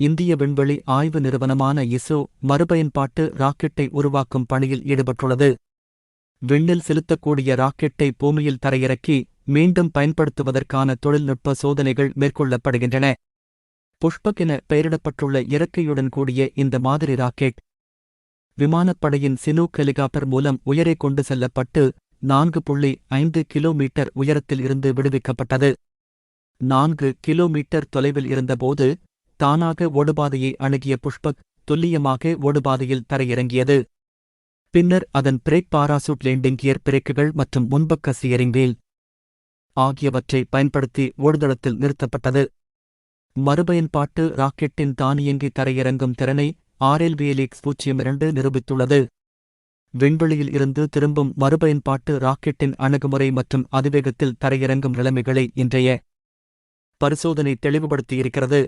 இந்திய விண்வெளி ஆய்வு நிறுவனமான இஸ்ரோ மறுபயன்பாட்டு ராக்கெட்டை உருவாக்கும் பணியில் ஈடுபட்டுள்ளது. விண்ணில் செலுத்தக்கூடிய ராக்கெட்டை பூமியில் தரையிறக்கி மீண்டும் பயன்படுத்துவதற்கான தொழில்நுட்ப சோதனைகள் மேற்கொள்ளப்படுகின்றன. புஷ்பக் என பெயரிடப்பட்டுள்ள இறக்கையுடன் கூடிய இந்த மாதிரி ராக்கெட் விமானப்படையின் சினூக் ஹெலிகாப்டர் மூலம் உயரே கொண்டு செல்லப்பட்டு நான்கு புள்ளி ஐந்து கிலோமீட்டர் உயரத்தில் இருந்து விடுவிக்கப்பட்டது. நான்கு கிலோமீட்டர் தொலைவில் இருந்தபோது தானாக ஓடுபாதையை அணுகிய புஷ்பக் துல்லியமாக ஓடுபாதையில் தரையிறங்கியது. பின்னர் அதன் பிரேக் பாராசூட் லேண்டிங் கியர் பிரேக்குகள் மற்றும் முன்பக்க சியரிங் வீல் ஆகியவற்றை பயன்படுத்தி ஓடுதளத்தில் நிறுத்தப்பட்டது. மறுபயன்பாட்டு ராக்கெட்டின் தானியங்கி தரையிறங்கும் திறனை ஆர்எல்விஎலிக்ஸ் பூஜ்ஜியம் இரண்டு நிரூபித்துள்ளது. விண்வெளியில் இருந்து திரும்பும் மறுபயன்பாட்டு ராக்கெட்டின் அணுகுமுறை மற்றும் அதிவேகத்தில் தரையிறங்கும் நிலைமைகளை இன்றைய பரிசோதனை தெளிவுபடுத்தியிருக்கிறது.